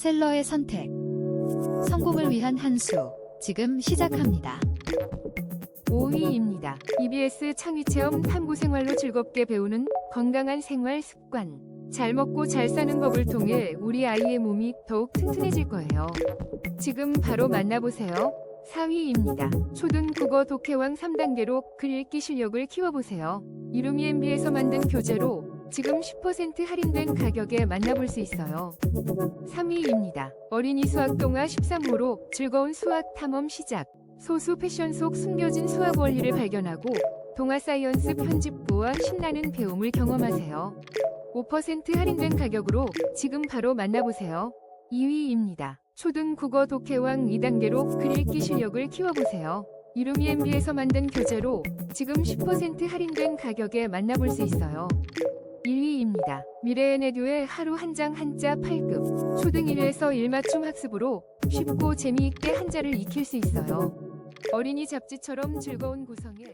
셀러의 선택. 성공을 위한 한 수. 지금 시작합니다. 5위입니다. EBS 창의체험 탐구생활로 즐겁게 배우는 건강한 생활 습관. 잘 먹고 잘 사는 법을 통해 우리 아이의 몸이 더욱 튼튼해질 거예요. 지금 바로 만나보세요. 4위입니다. 초등 국어 독해왕 3단계로 글 읽기 실력을 키워보세요. 이루미 MB에서 만든 교재로 지금 10% 할인된 가격에 만나볼 수 있어요. 3위입니다. 어린이 수학 동화 13호로 즐거운 수학 탐험 시작. 소수 패션 속 숨겨진 수학 원리를 발견하고 동화 사이언스 편집부와 신나는 배움을 경험하세요. 5% 할인된 가격으로 지금 바로 만나보세요. 2위입니다. 초등 국어 독해왕 2단계로 글 읽기 실력을 키워보세요. 이루미 MB에서 만든 교재로 지금 10% 할인된 가격에 만나볼 수 있어요. 1위입니다. 미래의 내듀의 하루 한 장 한자 8급. 초등 1에서 일맞춤 학습으로 쉽고 재미있게 한자를 익힐 수 있어요. 어린이 잡지처럼 즐거운 구성에